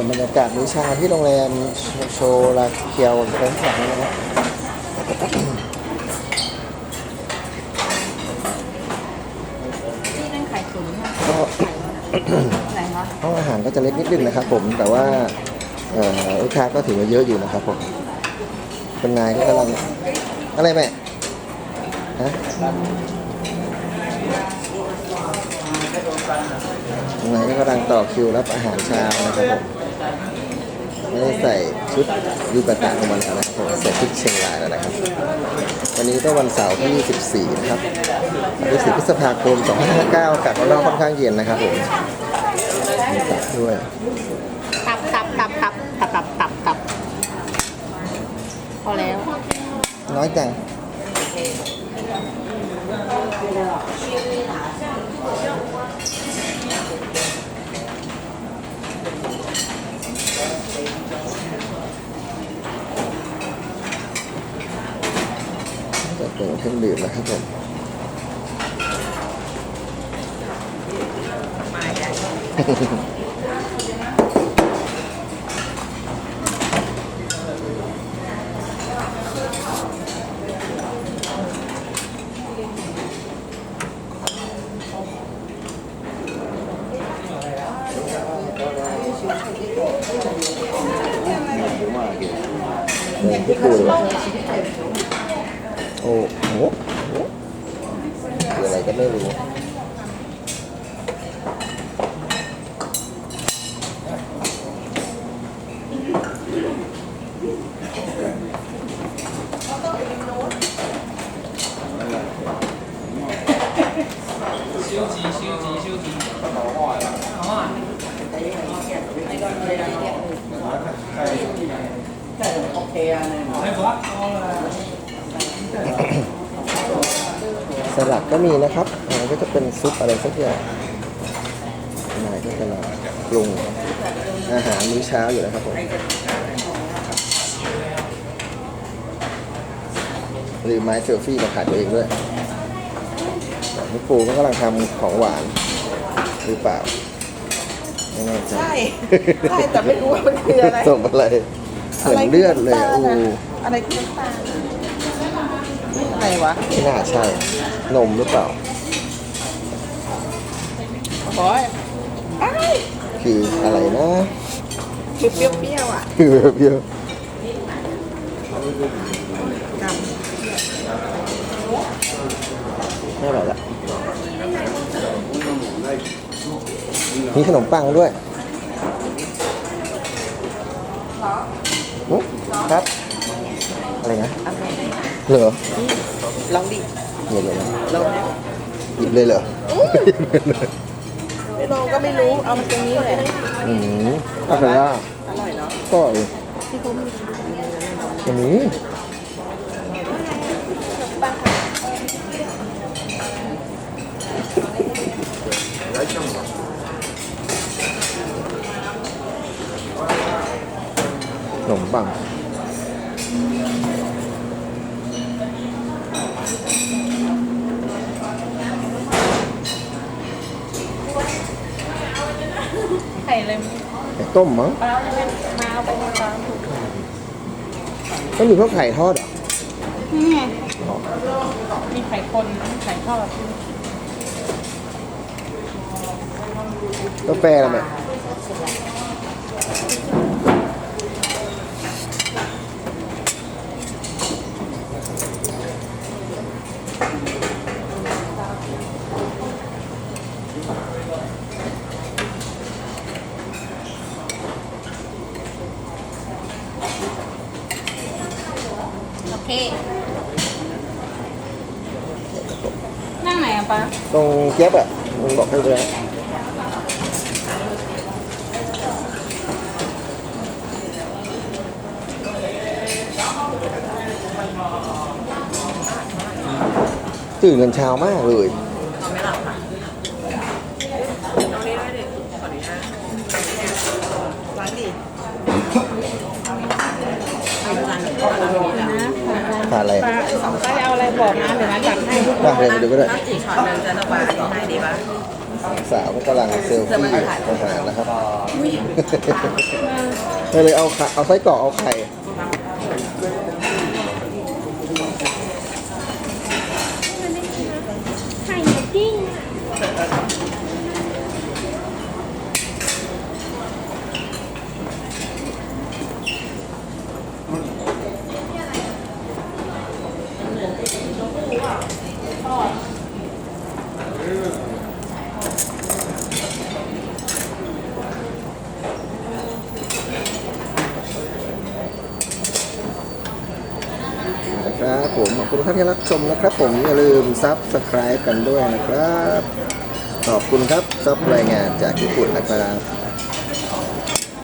วนบรรยากาศมื้อเช้าที่โรงแรมโชลาเคียวเรื่องแบบนี้นะครับที่นั่นไข่ตุ๋นค่ะไหนคะห้องอาหารก็จะเล็กนิดนึงนะครับ ผมแต่ว่าอ่อลูกค้าก็ถือว่าเยอะอยู่นะครับผมคุณนายก็กำลังอะไรแม่ฮะคุณนายก็กำลังต่อคิวรับอาหารเช้านะครับผม ไม่ได้ใส่ชุดยูกะตะลงมาแล้วนะครับผมใส่ชุดเชียงรายแล้วนะครับ วันนี้ก็วันเสาร์ที่14นะครับ14พฤษภาคม2559อากาศข้างนอกค่อนข้างเย็นนะครับผมมีตับด้วย ตับตับตับตับตับตับตับตับพอแล้ว น้อยจัง จะเป็นเครื่องดื่มนะครับผมเนี่ 構おおおคืออะไรก็ไม่รู้はい。 สลัดก็มีนะครับอันนี้ก็จะเป็นซุปอะไรสักอย่างนายก็กำลังปรุงอาหารมื้อเช้าอยู่นะครับผมหรือไม้เซลฟี่มาขายตัวเองด้วยพี่ปูก็กำลังทำของหวานหรือเปล่าไม่แน่ใจใช่ ใช่ แต่ไม่รู้ว่ามันคืออะไรส่งอะไร เหมือนเลือดเลยอะไรอูคือน้ำตาลอะอะไรคือน้ำตาลอะไรวะไม่น่าใช่ นมหรือเปล่าโอ้ยอ้ายคืออะไรนะคือเปรี้ยวๆอะคือแบบเยอะดไม่อร่อยละมีขนมปังด้วย อุ๊ยครับ อะไรนะำอะไรเหรอลองดิเดี๋ยวเลยนะลองหยิบเลยเหรอไม่ลองก็ไม่รู้ เอามาตรงนี้แหละอืมอะไรอะอร่อยเนาะก็อร่อยอันนี้ขนมปัง ไข่เลย ไข่ ต้มมั้งปลามาเอาไปปลาก็มีพวกไข่ทอดเหรอนี่ไงอ๋อมีไข่คนไข่ทอดกาแฟอะไรไหม เคนั่งไหนอะปะตรงเจี๊ยบอะมึงบอกให้เลยตื่นกันเช้ามากเลย เอาไม่หลับค่ะเอานี้ด้วยดิขออนุญาตล้างดิเอาจานหนึ่งเอาจานหนึ่งนะ ทานอะไร ปลาสองไส้เอาอะไรบอกนะเดี๋ยวมาจัดให้อะเดี๋ยวไปดูก็ได้ถ้าจีช็อตหนึ่งจะระบายอันนี้ให้ดีป่ะสาวก็กำลังเซลฟี่อาหารนะครับอุ้ยตาก็เลยเอาไข่เอาไส้กรอกเอาไข่ ไข่หมูกิ้ง นะ ครับผมขอบคุณครับที่รับชมนะครับ ผมอย่าลืมซับสไคร b e กันด้วยนะครับ ขอบคุณครับซับรายงานจากญี่ปุ่นนะครับ